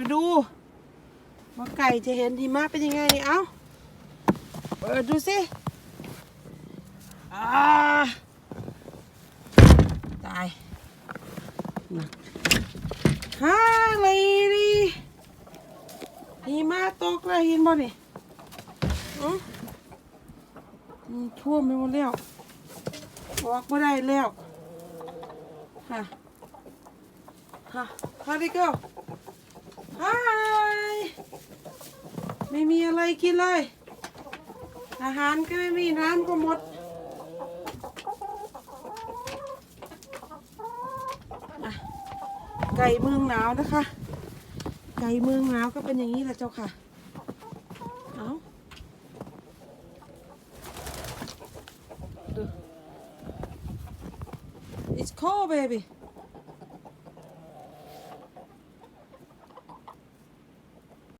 มาดูว่าไก่จะเห็นหิมะเป็นยังไงเอ้าเปิดดูสิตายหนักฮ่าเลยดิหิมะตกเลยเห็นบ่นี่อืมท่วมไปหมดแล้วออกไม่ได้แล้วฮะฮะ How'd it go? ไม่มีอะไรกินเลย อาหารก็ไม่มีน้ำก็หมดไก่เมืองหนาวนะคะ ไก่เมืองหนาวก็เป็นอย่างนี้แหละเจ้าค่ะ เอาดู It's cold baby